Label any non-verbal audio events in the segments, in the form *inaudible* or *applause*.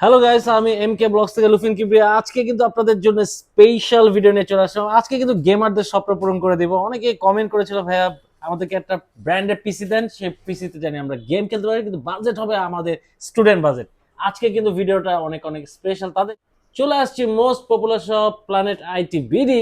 Hello guys আমি M K blogs থেকে লুফিন কিবরিয়া। আজকে কিন্তু আপনাদের জন্য স্পেশাল ভিডিও নিয়ে চলে আসলাম। আজকে কিন্তু গেমারদের স্বপ্ন পূরণ করে দিব। অনেকে কমেন্ট করেছিল, ভাইয়া, আমাদেরকে একটা ব্র্যান্ডের পিসি দেন, সেই পিসিতে জানি আমরা গেম খেলতে পারি, কিন্তু বাজেট হবে আমাদের স্টুডেন্ট বাজেট আজকে কিন্তু ভিডিওটা অনেক অনেক স্পেশাল তাদের চলে আসছি মোস্ট পপুলার সব প্ল্যানেট আইটি বিডি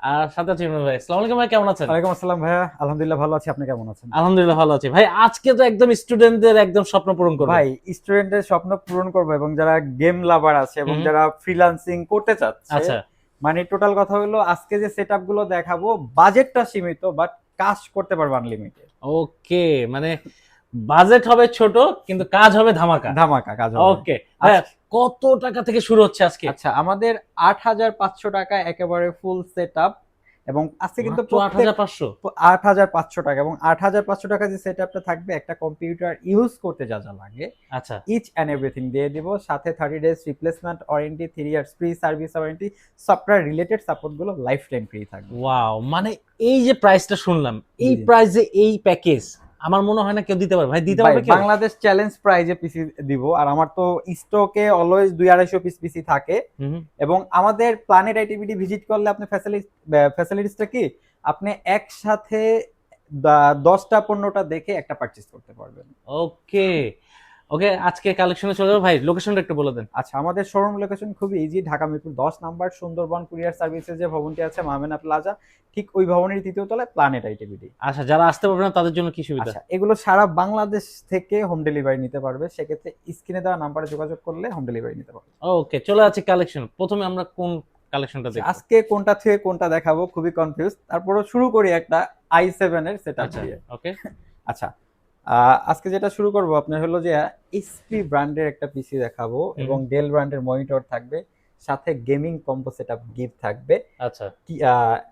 আর সাথে আছি ইমরান ভাই। আসসালামু আলাইকুম ভাই কেমন আছেন? ওয়ালাইকুম আসসালাম ভাইয়া। আলহামদুলিল্লাহ ভালো আছি আপনি কেমন আছেন? আলহামদুলিল্লাহ ভালো আছি। ভাই আজকে তো একদম স্টুডেন্টদের একদম স্বপ্ন পূরণ করব। ভাই স্টুডেন্টের স্বপ্ন পূরণ করব এবং যারা গেম লাভার আছে এবং যারা ফ্রিল্যান্সিং করতে চাচ্ছে আচ্ছা। মানে টোটাল কথা হলো আজকে যে সেটআপগুলো দেখাবো বাজেটটা সীমিত বাট কাজ করতে পারব আনলিমিটেড ওকে মানে বাজেট হবে ছোট কিন্তু কাজ হবে ধামাকা। ধামাকা কাজ হবে। ওকে। কত টাকা থেকে শুরু হচ্ছে আজকে? আচ্ছা আমাদের আট হাজার পাঁচশো টাকা একেবারে ফুল সেটআপ এবং আজকে কিন্তু আট হাজার পাঁচশো? টাকা এবং আট হাজার পাঁচশো টাকা যে সেটআপটা থাকবে একটা কম্পিউটার ইউজ করতে যা যা লাগে আচ্ছা। ইচ অ্যান্ড এভরিথিং দিয়ে দিব। সাথে thirty days replacement warranty three years free service warranty software related সাপোর্টগুলো life time free থাকবে। ওয়াও মানে এই যে প্রাইসটা শুনলাম এই। প্রাইসে এই প্যাকেজ আমার মনে হয় না কেউ দিতে পারবে। ভাই দিতে পারবে কি বাংলাদেশ চ্যালেঞ্জ প্রাইজে পিসি দিব আর আমার তো স্টকে অলওয়েজ দুই আড়াইশো পিস পিসি থাকে। এবং আমাদের প্ল্যানেট আইটিভিটি ভিজিট করলে আপনি ফ্যাসিলিটি ফ্যাসিলিটিসটা কি? আপনি একসাথে দশটা পণ্যটা দেখে একটা পারচেস করতে পারবেন। ওকে ওকে আজকে কালেকশনে চলে যাব। ভাই লোকেশনটা একটু বলে দেন। আচ্ছা আমাদের শোরুম লোকেশন খুবই ইজি ঢাকা মিরপুর দশ নাম্বার সুন্দরবন কুরিয়ার সার্ভিসের যে ভবনটি আছে মামেনা প্লাজা ঠিক ওই ভবনের তৃতীয় তলায় প্ল্যানেট আইটিভিটি আচ্ছা যারা আসতে পারবে না তাদের জন্য কি সুবিধা? আচ্ছা এগুলো সারা বাংলাদেশ থেকে হোম ডেলিভারি নিতে পারবে। সেক্ষেত্রে স্ক্রিনে দেওয়া নাম্বারে যোগাযোগ করলে হোম ডেলিভারি নিতে পারবে। ওকে চলে আছে কালেকশন প্রথমে আমরা কোন কালেকশনটা দেখব? আজকে কোনটা থেকে কোনটা দেখাবো খুবই কনফিউজ তারপরে শুরু করি একটা আই সেভেন এর সেট আচ্ছা দিয়ে। ওকে *laughs* আচ্ছা আজকে যেটা শুরু করব আপনার হলো যে এইচপি ব্র্যান্ডের একটা পিসি দেখাবো এবং ডেল ব্র্যান্ডের মনিটর থাকবে সাথে গেমিং কম্পো সেটআপ গিফট থাকবে। আচ্ছা।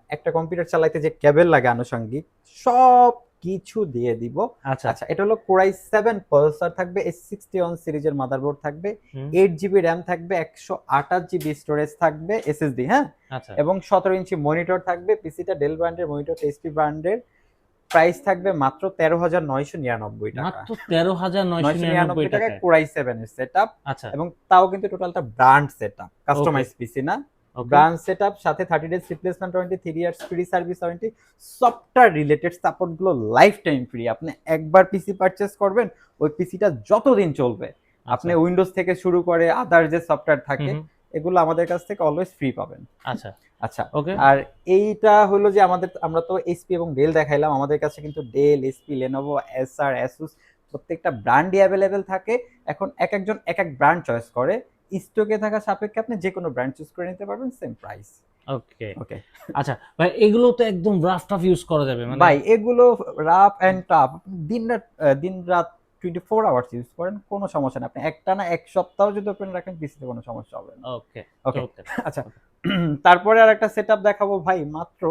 একটা কম্পিউটার চালাইতে যে কেবল লাগে আনুষঙ্গিক সব কিছু দিয়ে দিব। আচ্ছা। আচ্ছা এটা হলো কোরাই সেভেন পালসার থাকবে এস সিক্সটি ওয়ান সিরিজের মাদারবোর্ড থাকবে এইট জিবি র্যাম থাকবে একশো আঠাশ জিবি স্টোরেজ থাকবে এসএসডি হ্যাঁ? আচ্ছা। এবং সতেরো ইঞ্চি মনিটর থাকবে পিসিটা ডেল ব্র্যান্ডের মনিটর এইচপি ব্র্যান্ডের প্রাইস থাকবে মাত্র তেরো হাজার নয়শো নিরানব্বই টাকা। মাত্র তেরো হাজার নয়শো নিরানব্বই টাকা কোরাই সেভেন এর সেট আচ্ছা। এবং তাও কিন্তু টোটালটা brand set up customise PC না. ব্র্যান্ড সেট আপ সাথে thirty days replacement warranty three years free service warranty software related সাপোর্টগুলো life time free আপনি একবার পিসি পারচেস করবেন ওই পিসিটা যতদিন চলবে। আপনি আচ্ছা, উইন্ডোজ থেকে শুরু করে আদার যে সফটওয়্যার থাকে এগুলো আমাদের কাছ থেকে অলওয়েজ ফ্রি পাবেন। আচ্ছা। আচ্ছা ওকে আর এইটা হলো যে আমাদের আমরা তো এসপি এবং ডেল দেখাইলাম আমাদের কাছে কিন্তু Dell HP Lenovo Acer Asus প্রত্যেকটা ব্র্যান্ডই অ্যাভেলেবেল থাকে। এখন এক একজন এক এক ব্র্যান্ড চয়েস করে। স্টকে থাকা সাপেক্ষে আপনি যে কোনো ব্র্যান্ড চুজ করে নিতে পারবেন সেম প্রাইস ওকে ওকে আচ্ছা ভাই এগুলো তো একদম রাফ টাফ ইউজ করা যাবে মানে ভাই এগুলো রাফ অ্যান্ড টাফ দিন রাত দিন রাত টোয়েন্টি ফোর আওয়ার্স ইউজ করেন কোনো সমস্যা নেই। আপনি একটা না এক সপ্তাহ যদি ওপেন রাখেন পিসিতে কোনো সমস্যা হবে না। ওকে ওকে আচ্ছা তারপরে আর একটা সেট দেখাবো ভাই মাত্র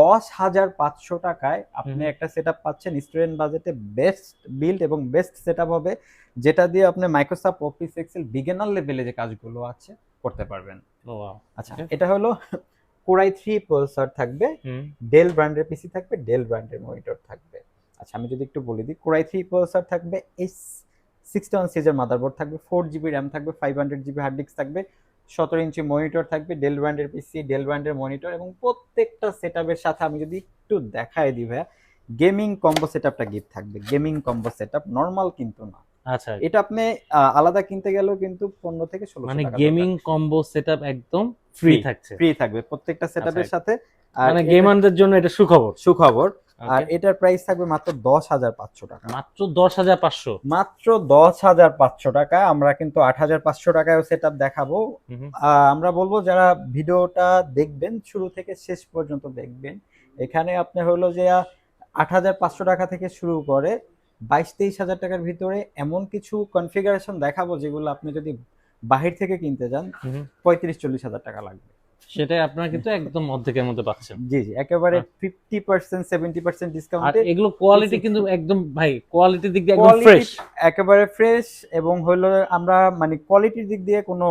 দশ হাজার পাঁচশো টাকায় আপনি একটা সেট পাচ্ছেন। স্টুডেন্ট বাজেটে বেস্ট বিল্ড এবং বেস্ট সেট হবে যেটা দিয়ে আপনি মাইক্রোসফট অফিস এক্সেল বিগিনার লেভেলে যে কাজগুলো আছে করতে পারবেন। আচ্ছা এটা হলো কোরাই থ্রি পালসার থাকবে ডেল ব্র্যান্ডের পিসি থাকবে ডেল ব্র্যান্ডের মনিটর থাকবে। আচ্ছা আমি যদি একটু বলে দিই কোরাই থ্রি পালসার থাকবে এস সিক্সটি ওয়ান সিজের মাদারবোর্ড থাকবে ফোর জিবি র্যাম থাকবে five hundred GB hard disk থাকবে সতেরো ইঞ্চি মনিটর থাকবে ডেল ব্র্যান্ডের পিসি ডেল ব্র্যান্ডের মনিটর এবং প্রত্যেকটা সেট সাথে আমি যদি একটু দেখায় দিই ভাইয়া গেমিং কম্বো সেট আপটা গিফট থাকবে। Gaming combo set up normal কিন্তু না। আচ্ছা। এটা আপনি আলাদা কিনতে গেলেও কিন্তু পনেরো থেকে ষোলো মানে গেমিং কম্বো সেটআপ একদম ফ্রি থাকছে। ফ্রি থাকবে প্রত্যেকটা সেট আচ্ছা। সাথে। মানে গেমারদের জন্য এটা সুখবর। সুখবর। আর এটার প্রাইস থাকবে মাত্র দশ হাজার পাঁচশো টাকা। মাত্র দশ হাজার পাঁচশো? মাত্র দশ হাজার পাঁচশো টাকা আমরা কিন্তু আট হাজার পাঁচশো টাকায় সেট আপ দেখাবো আমরা বলব যারা ভিডিওটা দেখবেন শুরু থেকে শেষ পর্যন্ত দেখবেন এখানে আপনি হলো যে আট হাজার পাঁচশো টাকা থেকে শুরু করে বাইশ তেইশ হাজার টাকার ভিতরে এমন কিছু কনফিগারেশন দেখাবো যেগুলো আপনি যদি বাহির থেকে কিনতে যান পঁয়ত্রিশ চল্লিশ হাজার টাকা লাগবে। সেটাই আপনারা কিন্তু একদম অর্ধেকের মধ্যে পাচ্ছেন। জি জি একেবারে আচ্ছা। ফিফটি পার্সেন্ট সেভেন্টি পার্সেন্ট আর এগুলো কোয়ালিটি কিন্তু একদম ভাই কোয়ালিটির দিক দিয়ে একদম ফ্রেশ একেবারে ফ্রেশ এবং হলো আমরা মানে কোয়ালিটির দিক দিয়ে কোনো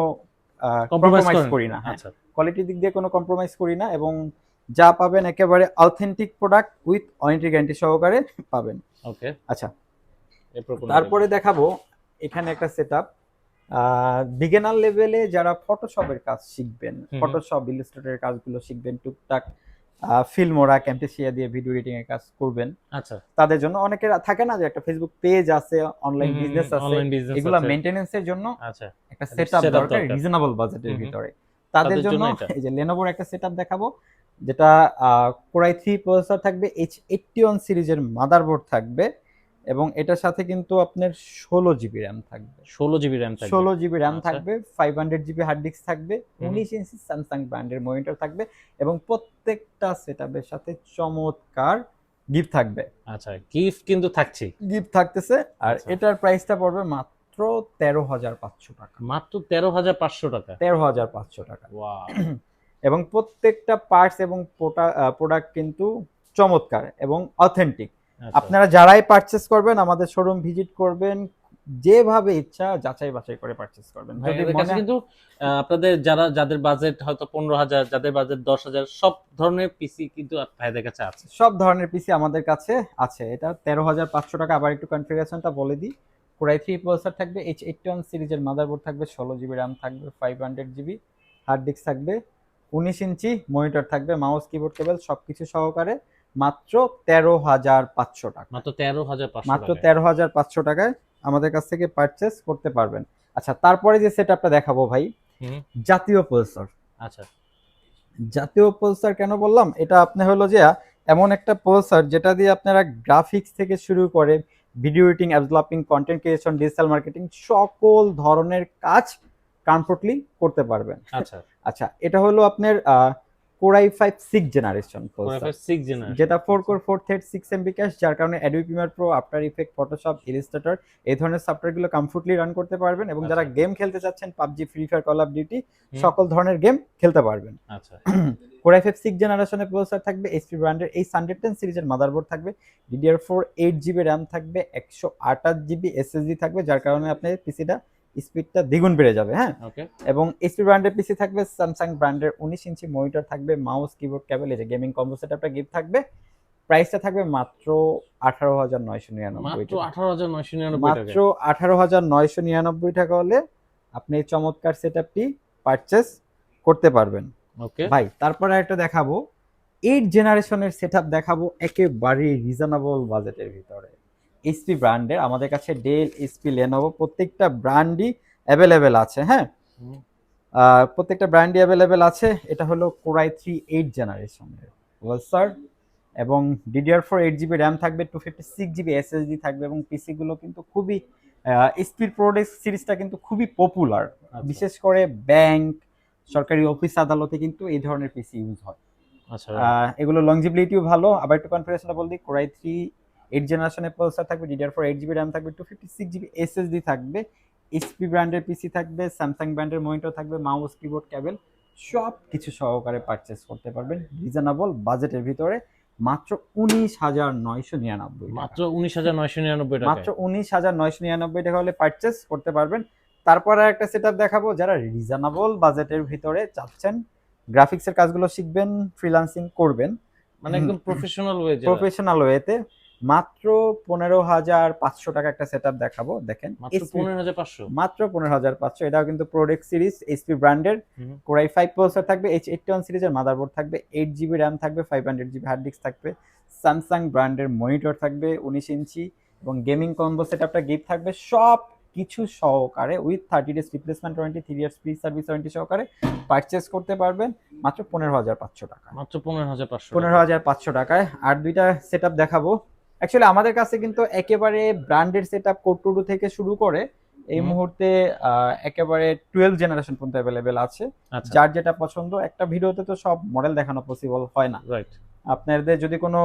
কম্প্রোমাইজ করি না হ্যাঁ। আচ্ছা। কোয়ালিটির দিক দিয়ে কোনো কম্প্রোমাইজ করি না এবং যা পাবেন একেবারে authentic product with warranty guarantee সহকারে পাবেন। ওকে আচ্ছা। তারপরে দেখাবো এখানে একটা সেট বিগিনার লেভেলে যারা ফটোশপের কাজ শিখবেন। ফটোশপ ইলাস্ট্রেটরের কাজগুলো শিখবেন টুকটাক ফিল্মোরা ক্যাম্পেসিয়া দিয়ে ভিডিও এডিটিং এর কাজ করবেন। আচ্ছা। তাদের জন্য অনেকের থাকে না যে একটা ফেসবুক পেজ আছে অনলাইন বিজনেস আছে এগুলা মেইনটেনেন্সের জন্য আচ্ছা। একটা সেটআপ দরকার। রিজনেবল বাজেটের। ভিতরে। তাদের জন্য এই যে লেনোভোর একটা সেটআপ দেখাবো যেটা কোরাই থ্রি প্রসেসর থাকবে এইচ এইটটি ওয়ান সিরিজের মাদারবোর্ড থাকবে। এবং এটার সাথে কিন্তু আপনার ষোলো জিবি র্যাম থাকবে ষোলো জিবি র্যাম থাকবে ষোলো জিবি র্যাম আচ্ছা। থাকবে five hundred GB hard disk থাকবে। উনিশ ইঞ্চি স্যামসাং ব্র্যান্ডের মনিটর থাকবে এবং প্রত্যেকটা সেটআপের সাথে চমৎকার গিফট থাকবে আচ্ছা গিফট কিন্তু থাকছে গিফট থাকতেছে আর আচ্ছা। এটার প্রাইসটা পড়বে মাত্র তেরো হাজার পাঁচশো টাকা মাত্র তেরো হাজার পাঁচশো টাকা তেরো হাজার পাঁচশো টাকা ওয়াও এবং প্রত্যেকটা পার্টস এবং প্রোডাক্ট কিন্তু চমৎকার এবং অথেন্টিক। আপনারা যারাই পারচেস করবেন আমাদের শোরুম ভিজিট করবেন যেভাবে ইচ্ছা যাচাই বাছাই করে পারচেস করবেন। কাছে কিন্তু আপনাদের যারা যাদের বাজেট হয়তো পনেরো হাজার যাদের বাজেট দশ হাজার সব ধরনের পিসি কিন্তু ভাইয়াদের কাছে আছে। সব ধরনের পিসি আমাদের কাছে আছে। এটা তেরো হাজার পাঁচশো টাকা আবার একটু কনফিগারেশনটা বলে দিই। কোরাই থ্রি প্রসেসর থাকবে এইচ এইটটি ওয়ান সিরিজের মাদারবোর্ড থাকবে ষোলো জিবি র্যাম থাকবে five hundred GB hard disk থাকবে উনিশ ইঞ্চি মনিটর থাকবে মাউস কিবোর্ড কেবল সবকিছু সহকারে। মাত্র তেরো হাজার পাঁচশো টাকা। মাত্র তেরো হাজার মাত্র। তেরো হাজার পাঁচশো টাকায় আমাদের কাছ থেকে পারচেস করতে পারবেন। আচ্ছা তারপরে যে সেট আপটা দেখাবো ভাই জাতীয় প্রসেসর আচ্ছা। জাতীয় প্রসেসর কেন বললাম? এটা আপনি হলো যে এমন একটা প্রসেসর যেটা দিয়ে আপনারা গ্রাফিক্স থেকে শুরু করে video editing developing content creation digital marketing সকল ধরনের কাজ কমফোর্টলি করতে পারবেন। আচ্ছা। আচ্ছা এটা হলো আপনার core i five six generation যেটা ফোর কোর ফোর থেড সিক্স এমবি ক্যাশ যার কারণে Adobe Premiere Pro After Effect Photoshop Illustrator এই ধরনের সফটওয়্যারগুলো কমফোর্টলি রান করতে পারবেন এবং যারা আচ্ছা। গেম খেলতে চাচ্ছেন PUBG Free Fire Call of Duty সকল ধরনের গেম খেলতে পারবেন। আচ্ছা। কোরাই ফাইভ সিক্স জেনারেশনের প্রসেসর থাকবে এইচপি ব্র্যান্ডের এই হান্ড্রেড টেন সিরিজের মাদারবোর্ড থাকবে DDR four eight GB RAM থাকবে একশো আঠাশ জিবি এসএসডি থাকবে যার কারণে আপনার পিসিটা স্পিডটা দ্বিগুণ বেড়ে যাবে হ্যাঁ? এবং এইচপি ব্র্যান্ডের পিসি থাকবে স্যামসাং ব্র্যান্ডের উনিশ ইঞ্চি মনিটর থাকবে মাউস কিবোর্ড ক্যাবেল এই যে গেমিং কম্বো সেটআপটা গিফট থাকবে। প্রাইসটা থাকবে মাত্র আঠারো হাজার নয়শো নিরানব্বই মাত্র টাকা। আঠারো হাজার নয়শো নিরানব্বই টাকা। হলে আপনি এই চমৎকার সেটআপটি পারচেস করতে পারবেন। ওকে। ভাই তারপরে একটা দেখাবো। এইট জেনারেশনের সেটআপ দেখাবো একেবারে রিজনেবল বাজেটের ভিতরে। এইচপি ব্র্যান্ডের আমাদের কাছে ডেল এইচপি লেনোভো প্রত্যেকটা ব্র্যান্ডই অ্যাভেলেবেল আছে হ্যাঁ? প্রত্যেকটা ব্র্যান্ডই অ্যাভেলেবেল আছে। এটা হলো কোরাই থ্রি এইট জেনারেশনের ওয়েলসার এবং DDR four eight GB RAM থাকবে two fifty six GB SSD থাকবে এবং পিসিগুলো কিন্তু খুবই স্পিড প্রোডেক্ট সিরিজটা কিন্তু খুবই পপুলার আচ্ছা, বিশেষ করে ব্যাংক সরকারি অফিস আদালতে কিন্তু এই ধরনের পিসি ইউজ হয়। আচ্ছা। এগুলো লংজিবিলিটিও ভালো আবার একটু কনফিগারেশনটা বল দিই কোরাই থ্রি এইট জেনারেশনের প্রসেসর থাকবে DDR four eight GB RAM থাকবে two fifty six GB SSD থাকবে এইচপি ব্র্যান্ডের পিসি থাকবে স্যামসাং ব্র্যান্ডের মনিটর থাকবে মাউস কিবোর্ড ক্যাবেল সব কিছু সহকারে পারচেস করতে পারবেন। রিজনেবল বাজেটের ভিতরে মাত্র উনিশ হাজার নয়শো নিরানব্বই মাত্র উনিশ হাজার নয়শো নিরানব্বই মাত্র উনিশ হাজার নয়শো নিরানব্বই টাকা হলে পারচেস করতে পারবেন। তারপরে একটা সেট দেখাবো যারা রিজনেবল বাজেটের ভিতরে চাচ্ছেন গ্রাফিক্সের কাজগুলো শিখবেন ফ্রিল্যান্সিং করবেন। মানে একদম প্রফেশনাল ওয়ে প্রফেশনাল ওয়েতে মাত্র পনেরো হাজার পাঁচশো টাকা একটা সেট দেখাবো দেখেন। মাত্র পনেরো হাজার পাঁচশো? এটাও কিন্তু প্রোডেক্ট সিরিজ এইচপি ব্র্যান্ডের। কোরাই ফাইভ প্রসেসর থাকবে এইচ এইটটি ওয়ান সিরিজের মাদারবোর্ড থাকবে এইট জিবি র্যাম থাকবে five hundred GB hard disk থাকবে স্যামসাং ব্র্যান্ডের মনিটর থাকবে উনিশ ইঞ্চি এবং গেমিং কম্বো সেট আপটা গিফট থাকবে সব কিছু সহকারে with thirty days replacement warranty three years free service warranty সহকারে পারচেস করতে পারবেন মাত্র পনেরো হাজার পাঁচশো টাকা মাত্র পনেরো হাজার পাঁচশো পনেরো হাজার পাঁচশো টাকায়। আর দুইটা সেট আপ দেখাবো অ্যাকচুয়ালি আমাদের কাছে কিন্তু একেবারে ব্র্যান্ডেড সেট আপ কোটুডু থেকে শুরু করে এই মুহূর্তে একেবারে টুয়েলভ জেনারেশন পর্যন্ত অ্যাভেলেবেল আছে। আচ্ছা। যার যেটা পছন্দ একটা ভিডিওতে তো সব মডেল দেখানো পসিবল হয় না। রাইট আপনাদের যদি কোনো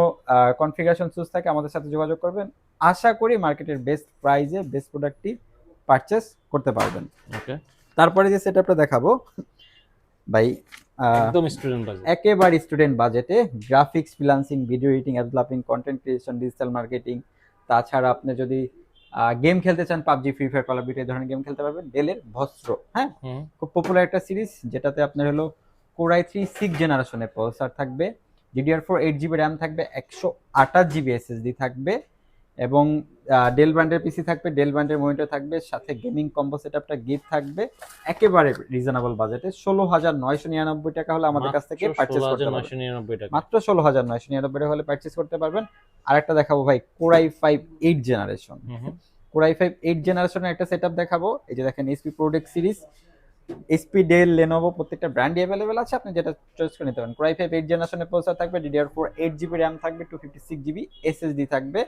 কনফিগারেশন চুজ থাকে আমাদের সাথে যোগাযোগ করবেন। আশা করি মার্কেটের বেস্ট প্রাইজে বেস্ট প্রোডাক্টটি পারচেস করতে পারবেন। ওকে তারপরে যে সেট আপটা দেখাবো ভাই একদম স্টুডেন্ট বাজেট একেবারে স্টুডেন্ট বাজেটে graphics freelancing video editing developing content creation digital marketing তাছাড়া আপনি যদি গেম খেলতে চান PUBG Free Fire Call of Duty এই ধরনের গেম খেলতে পারবেন ডেলের ভস্ত্র হ্যাঁ? খুব পপুলার একটা সিরিজ যেটাতে আপনার হলো কোরাই থ্রি সিক্স জেনারেশনের প্রসেসর থাকবে DDR four eight GB RAM থাকবে একশো আঠাশ জিবি এসএসডি থাকবে এবং ডেল ব্র্যান্ডের পিসি থাকবে ডেল ব্র্যান্ডের মনিটর থাকবে সাথে গেমিং কম্বো সেটআপটা গিফট থাকবে একেবারে রিজনেবল বাজেটে ষোলো হাজার নয়শো নিরানব্বই টাকা হলে আমাদের কাছ থেকে পারচেস করতে পারবেন। মাত্র ষোলো হাজার নয়শো নিরানব্বই টাকা হলে পারচেস করতে পারবেন। আরেকটা দেখাবো ভাই core i five eight generation. Core i five eight জেনারেশনের একটা সেটআপ দেখাবো। এই যে দেখেন HP product series HP Dell Lenovo প্রত্যেকটা ব্র্যান্ডই অ্যাভেলেবেল আছে। আপনি যেটা চয়েস করে নিতে পারেন। কোরাই ফাইভ এইট জেনারেশনের প্রসেসর থাকবে DDR four eight GB RAM থাকবে two fifty six GB SSD থাকবে।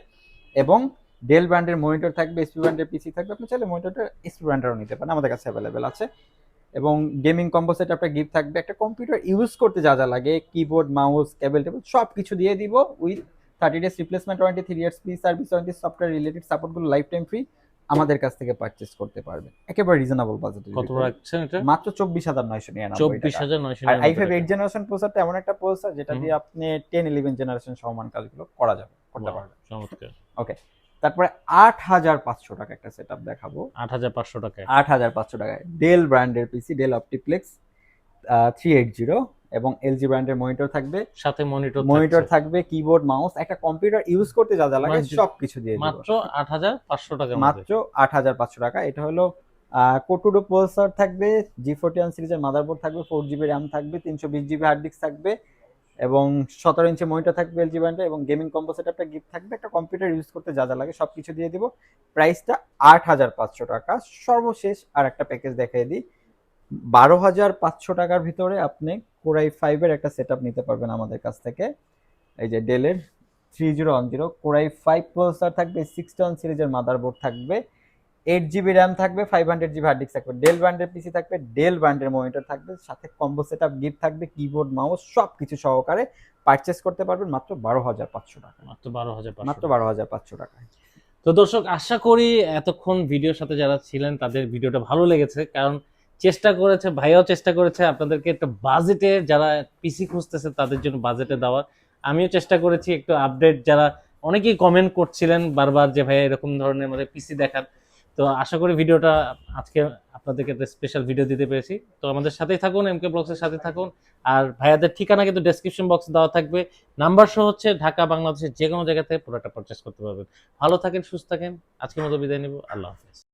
এবং ডেল ব্র্যান্ডের মনিটর থাকবে এসপি ব্র্যান্ডের পিসি থাকবে, আপনি চাইলে মনিটরটা এসপি ব্র্যান্ডেরও নিতে পারেন, আমাদের কাছে অ্যাভেলেবেল আছে। এবং গেমিং কম্পোসেট আপনার গিফট থাকবে, একটা কম্পিউটার ইউজ করতে যা যা লাগে কিবোর্ড মাউস কেবল টেবল সব কিছু দিয়ে দিব with thirty days replacement warranty three years free service warranty software related সাপোর্টগুলো life time free আমাদের কাছ থেকে পারচেস করতে পারবেন। একেবারে রিজনেবল বাজেট কত রাখছেন এটা? মাত্র চব্বিশ হাজার নয়শো নিরানব্বই চব্বিশ টাকা। হাজার নয়শো আর আই ফাইভ এইট জেনারেশন প্রসেসরটা এমন একটা প্রসেসর যেটা দিয়ে আপনি টেন ইলেভেন জেনারেশন সমান কাজগুলো করা যাবে করতে পারবেন। চমৎকার। ওকে তারপরে আট হাজার পাঁচশো টাকা একটা সেট দেখাবো। আট হাজার পাঁচশো টাকায়। আট হাজার পাঁচশো টাকায় ডেল ব্র্যান্ডের PC Dell OptiPlex three eight zero এবং এলজি ব্র্যান্ডের মনিটর থাকবে। সাথে মনিটর মনিটর থাকবে কিবোর্ড মাউস একটা কম্পিউটার ইউজ করতে যা যা লাগে সব কিছু দিয়ে দিব। মাত্র আট হাজার পাঁচশো টাকা মাত্র আট হাজার পাঁচশো টাকা। এটা হলো কোটুডো প্রসেসর থাকবে জি ফোরটি ওয়ান সিরিজের মাদারবোর্ড থাকবে ফোর জিবি র্যাম থাকবে তিনশো বিশ জিবি হার্ড ডিস্ক থাকবে এবং সতেরো ইঞ্চি মনিটর থাকবে এলজি ব্র্যান্ডের এবং গেমিং কম্পো একটা গিফট থাকবে। একটা কম্পিউটার ইউজ করতে যা যা লাগে সব কিছু দিয়ে দিব। প্রাইসটা আট হাজার পাঁচশো টাকা। সর্বশেষ আর একটা প্যাকেজ দেখিয়ে দিই। বারো হাজার পাঁচশো টাকার ভিতরে আপনি কোরাই ফাইভের একটা সেট নিতে পারবেন আমাদের কাছ থেকে। এই যে ডেলের three zero one zero core i five processor থাকবে সিক্সটি ওয়ান সিরিজের মাদারবোর্ড থাকবে এইট জিবি র্যাম থাকবে five hundred GB hard disk থাকবে ডেল ব্র্যান্ডের পিসি থাকবে ডেল ব্র্যান্ডের মনিটর থাকবে সাথে কম্বো সেট আপ গিফট থাকবে কিবোর্ড মাউস সব কিছু সহকারে পারচেস করতে পারবেন মাত্র বারো হাজার পাঁচশো টাকা। মাত্র বারো হাজার মাত্র বারো হাজার পাঁচশো টাকা তো দর্শক আশা করি এতক্ষণ ভিডিওর সাথে যারা ছিলেন তাদের ভিডিওটা ভালো লেগেছে কারণ চেষ্টা করেছে ভাইয়াও চেষ্টা করেছে আপনাদেরকে একটা বাজেটে যারা পিসি খুঁজতেছে তাদের জন্য বাজেটে দেওয়ার। আমিও চেষ্টা করেছি একটু আপডেট যারা অনেকেই কমেন্ট করছিলেন বারবার যে, ভাইয়া, এরকম ধরনের আমাদের পিসি দেখান তো আশা করি ভিডিওটা আজকে আপনাদেরকে একটা স্পেশাল ভিডিও দিতে পেরেছি। তো আমাদের সাথেই থাকুন এমকে ব্লগসের সাথে থাকুন। আর ভাইয়াদের ঠিকানা কিন্তু ডেসক্রিপশন বক্সে দেওয়া থাকবে। নাম্বার সহ হচ্ছে ঢাকা, বাংলাদেশের যে কোনো জায়গা থেকে পুরোটা পারচেস করতে পারবেন। ভালো থাকেন, সুস্থ থাকেন। আজকের মতো বিদায় নেব। আল্লাহ হাফেজ।